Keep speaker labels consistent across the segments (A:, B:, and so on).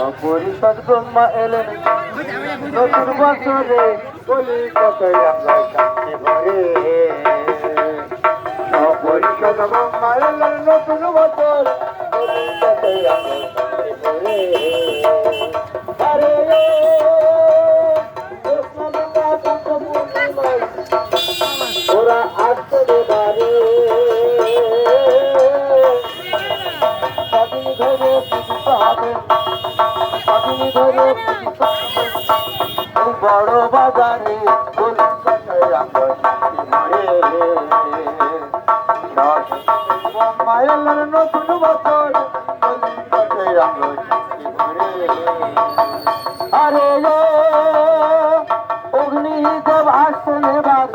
A: অপরিষদ ব্রহ্মা এলেন নতুন বছরে কলিকাতায় আমরা শান্তি ভরে অপরিষদ ব্রহ্মা এলেন নতুন বছর বড় বাজারে নতুন বছর কলকাতায় মরে আরে ও অগ্নি দেব আসছেন এবার।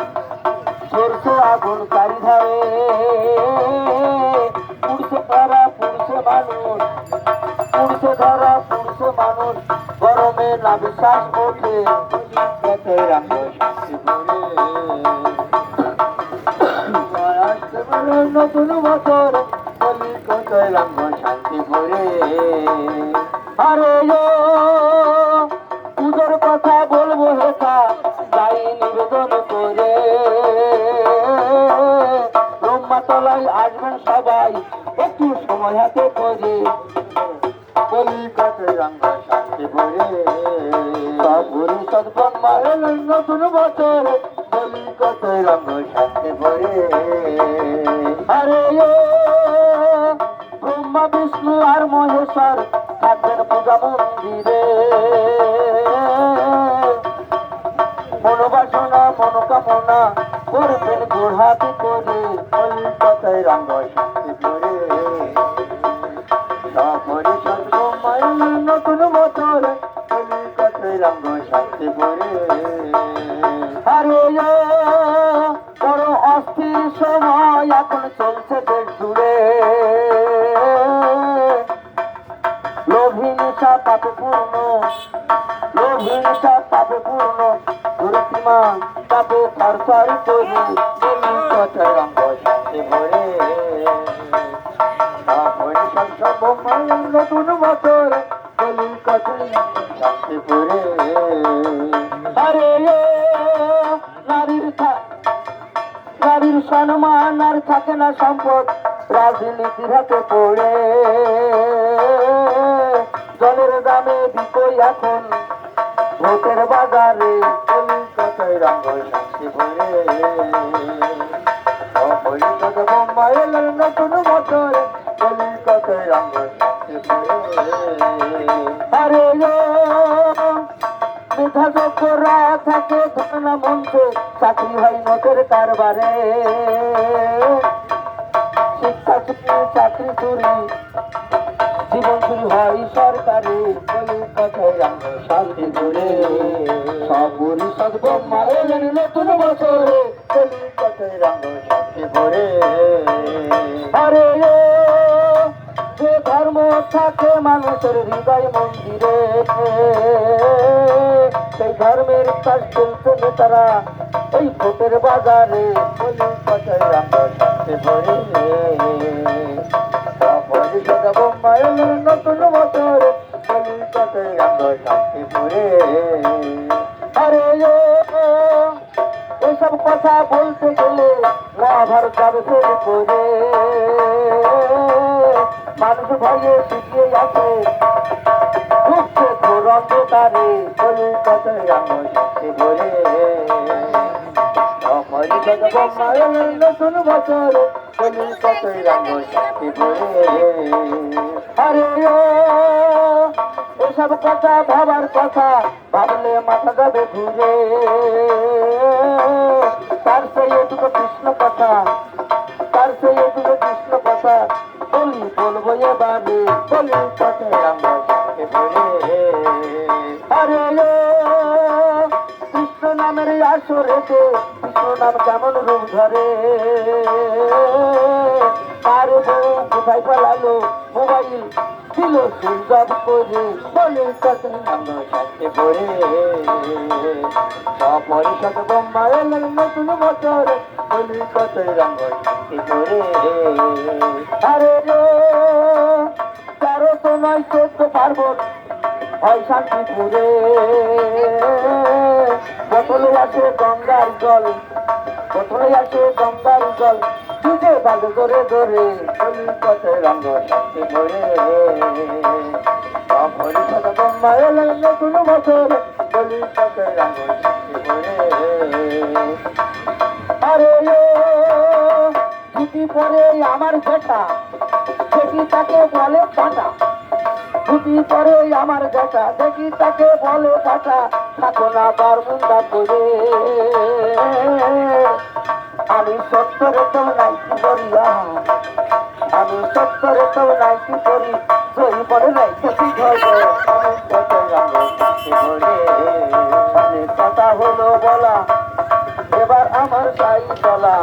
A: ঝরছে আগুন চারিধারে। পুড়ছে তারা পুড়ছে মানুষ। পুড়ছে ধরা, পুড়ছে মানুষ। গরমে না বিশ্বাস ওঠে করে নতুন বছর। বলি কতই রাখো শান্তি করে আরে পুজোর কথা বলব হেথা যাই নিবেদন করে। ব্রহ্মাতলায় আসবেন সবাই, একটু সময় হাতে করে। কলিকাতায় রঙ্গ শান্তি ভরে। সপুরি সদ্ব্রহ্মা এলেন নতুন বছর। কলিকাতায় রঙ্গ শান্তি ভরে। আরে ব্রহ্মা বিষ্ণু আর মহেশ্বর থাকবেন পূজা মন্দিরে মনোবাসনা মনোকামনা করবেন গোড়াতে করে কলিকাতায় রঙ্গ নতুন বছর কলিকাতায় রঙ্গ শান্তি করে আরে বড় অস্থির সময় এখন চলছে দেশ জুড়ে লোভিনীষা পাপে পূর্ণ। লোভিনীষা পাপে পূর্ণ। প্রতিমা পাপে থরথর করি কলিকাতায় রঙ্গ শান্তি ভরে। সর্বময় নতুন বছর। কলিকাতায় শান্তি ভরে। আরে নারীর নারীর সম্মান আর থাকে না সম্পদ। রাজনীতির হাতে পড়ে। জলের দামে বিকই এখন। ভোটের বাজারে কলিকাতায় রঙ্গ শান্তি ভরে অপরিষদ বোম্বাই এলেন নতুন বছর কলিকাতায় রঙ্গ শান্তি ভরে আরে ও, মেধাযোগ্যরা থাকে ধনা মঞ্চে চাকরি হয় কারবারে। শিক্ষা চাকরি চুরি হয় সরকারি কলিকাতায় রঙ্গ শান্তি করে সপুরি সদ্ব্রহ্মা এলেন নতুন বছরে কলিকাতায় রঙ্গ শান্তি করে আরে যে ধর্ম থাকে মানুষের হৃদয় মন্দিরে, সেই ধর্মের কাজ চলছে নেতারা ওই ভোটের বাজারে কলিকাতায় রঙ্গ শান্তি ভরে। আরে ও, কথা বলতে গেলে মহাভারত যাবে করে মানুষ ভয়ে শিখিয়ে আছে ঢুকছে ঘোর অন্ধকারে কলিকাতায় রঙ্গ শান্তি ভরে। আরে এসব কথা ভাবার কথা ভাবলে মাথা যাবে ঘুরে তার সেই দুটো কৃষ্ণ কথা তার সেই দুটো কৃষ্ণ কথা বলি বলব এবারে বলি কতে আরে নামের আসরেতে কৃষ্ণ নাম কেমন রূপ ধরে? বউ কোথায় পালালো, মোবাইল সুইচ অফ করে। বলে নাম সাথে করে নতুন মোটর বলি কত রঙ করে আরে রে তেরো তো নয় চোদ্দ পার্বণ, হয় শান্তিপুরে। বোতলে আছে গঙ্গার জল। বোতলে আছে গঙ্গার জল। তুজে বাজে ধরে ধরে এলেন নতুন বছর আরে আমার বেটা, সেটি তাকে বলে পাটা। ছুটি পরে আমার বেটা। দেখি তাকে বলে পাটা থাকো না বার মুন্ডা করে। আমি সত্তরে তো নাইকি করিয়া আমি সত্তরে তো নাইকি করি, জয়ী পরে নাইকি অনেক কথা হলো বলা, এবার আমার সাই চলা